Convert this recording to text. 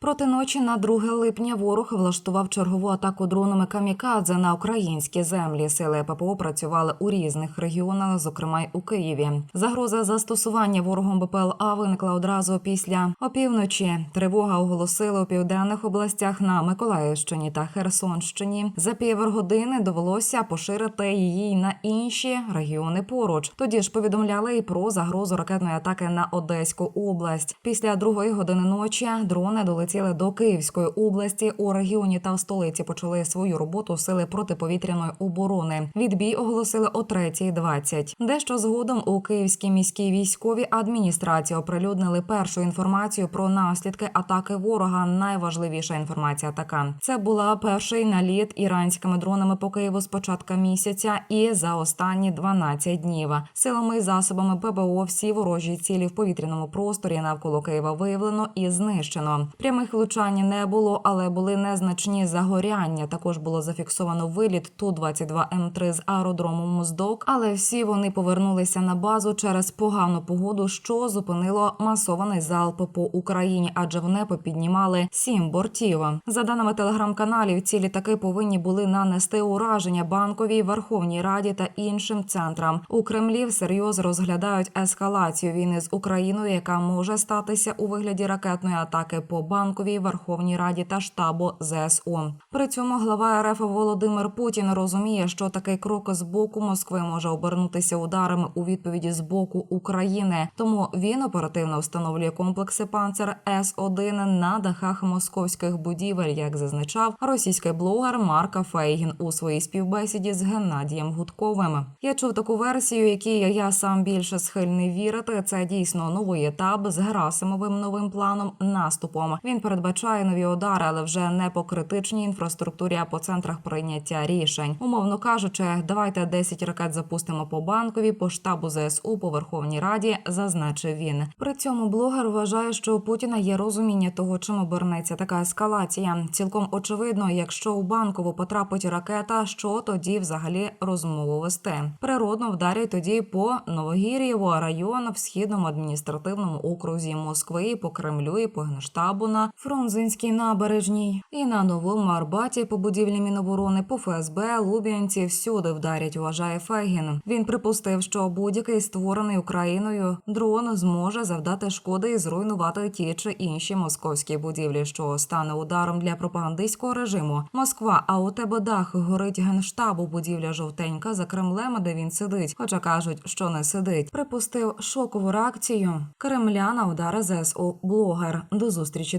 Проти ночі на 2 липня ворог влаштував чергову атаку дронами камікадзе на українські землі. Сили ППО працювали у різних регіонах, зокрема й у Києві. Загроза застосування ворогом БПЛА виникла одразу після опівночі. Тривога оголосили у південних областях на Миколаївщині та Херсонщині. За півгодини довелося поширити її на інші регіони поруч. Тоді ж повідомляли і про загрозу ракетної атаки на Одеську область. Після другої години ночі дрони долетіли до Київської області. У регіоні та в столиці почали свою роботу сили протиповітряної оборони. Відбій оголосили о 3.20. Дещо згодом у Київській міській військовій адміністрації оприлюднили першу інформацію про наслідки атаки ворога. Найважливіша інформація така: це була перший наліт іранськими дронами по Києву з початка місяця і за останні 12 днів. Силами і засобами ППО всі ворожі цілі в повітряному просторі навколо Києва виявлено і знищено. Прямих влучань не було, але були незначні загоряння. Також було зафіксовано виліт ту 22 М3 з аеродрому Моздок, але всі вони повернулися на базу через погану погоду, що зупинило масований залп по Україні, адже в небо піднімали сім бортів. За даними телеграм-каналів, ці літаки повинні були нанести ураження банковій Верховній Раді та іншим центрам. У Кремлі всерйоз розглядають ескалацію війни з Україною, яка може статися у вигляді ракетної атаки по банковій Верховній Раді та штабу ЗСУ. При цьому глава РФ Володимир Путін розуміє, що такий крок з боку Москви може обернутися ударами у відповіді з боку України. Тому він оперативно встановлює комплекси панцер С 1 на дахах московських будівель, як зазначав російський блогер Марка Фейгін у своїй співбесіді з Геннадієм Гудковим. Я чув таку версію, якій я сам більше схильний вірити. Це дійсно новий етап з Герасимовим новим планом наступом. Він передбачає нові удари, але вже не по критичній інфраструктурі, а по центрах прийняття рішень. Умовно кажучи, давайте 10 ракет запустимо по банкові, по штабу ЗСУ, по Верховній Раді, зазначив він. При цьому блогер вважає, що у Путіна є розуміння того, чим обернеться така ескалація. Цілком очевидно, якщо у банкову потрапить ракета, що тоді взагалі розмову вести. Природно вдарять тоді по Новогір'єву, району в східному адміністративному окрузі Москви, по Кремлю і по генштабу на Фрунзенській набережній і на новому Арбаті по будівлі Міноборони, по ФСБ, Луб'янці всюди вдарять. Вважає Фегін. Він припустив, що будь-який створений Україною дрон зможе завдати шкоди і зруйнувати ті чи інші московські будівлі, що стане ударом для пропагандистського режиму. Москва, а у тебе дах горить генштабу. Будівля жовтенька за Кремлем, де він сидить. Хоча кажуть, що не сидить. Припустив шокову реакцію Кремля на удари ЗСУ блогер. До зустрічі,